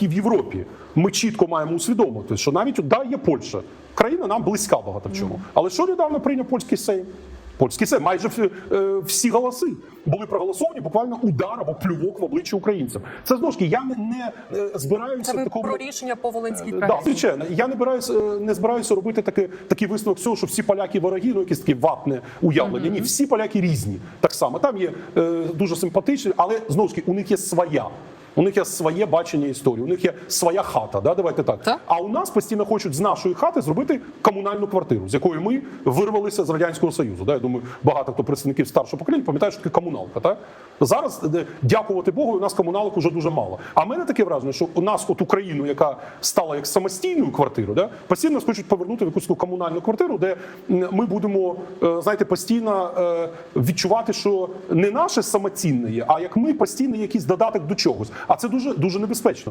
І в Європі ми чітко маємо усвідомити, що навіть да, є Польща, країна нам близька багато в чому. Але що недавно прийняв польський сейм? Польський сейм, майже всі, е, всі голоси були проголосовані, буквально удар або плювок в обличчя українцям. Це знову ж таки, я не, не е, збираюся Це ви такому. про рішення по Волинській Да, звичайно, я не збираюся не збираюся робити таке, такий висновок цього, що всі поляки вороги, ну якісь такі ватне уявлення. Ні, всі поляки різні. Так само там є е, дуже симпатичні, але знову ж таки у них є своя. У них є своє бачення історії, у них є своя хата. Да? Давайте так. Так. А у нас постійно хочуть з нашої хати зробити комунальну квартиру, з якої ми вирвалися з радянського союзу. Да? Я думаю, багато хто представників старшого покоління пам'ятає, що таке комуналка. Так? Зараз, е, дякувати Богу, у нас комуналок уже дуже мало. А в мене таке враження, що у нас, от Україну, яка стала як самостійною квартирою, да? постійно хочуть повернути в якусь комунальну квартиру, де ми будемо е, знаєте, постійно е, відчувати, що не наше самоцінне є, а як ми постійно якийсь додаток до чогось. А це дуже дуже небезпечно.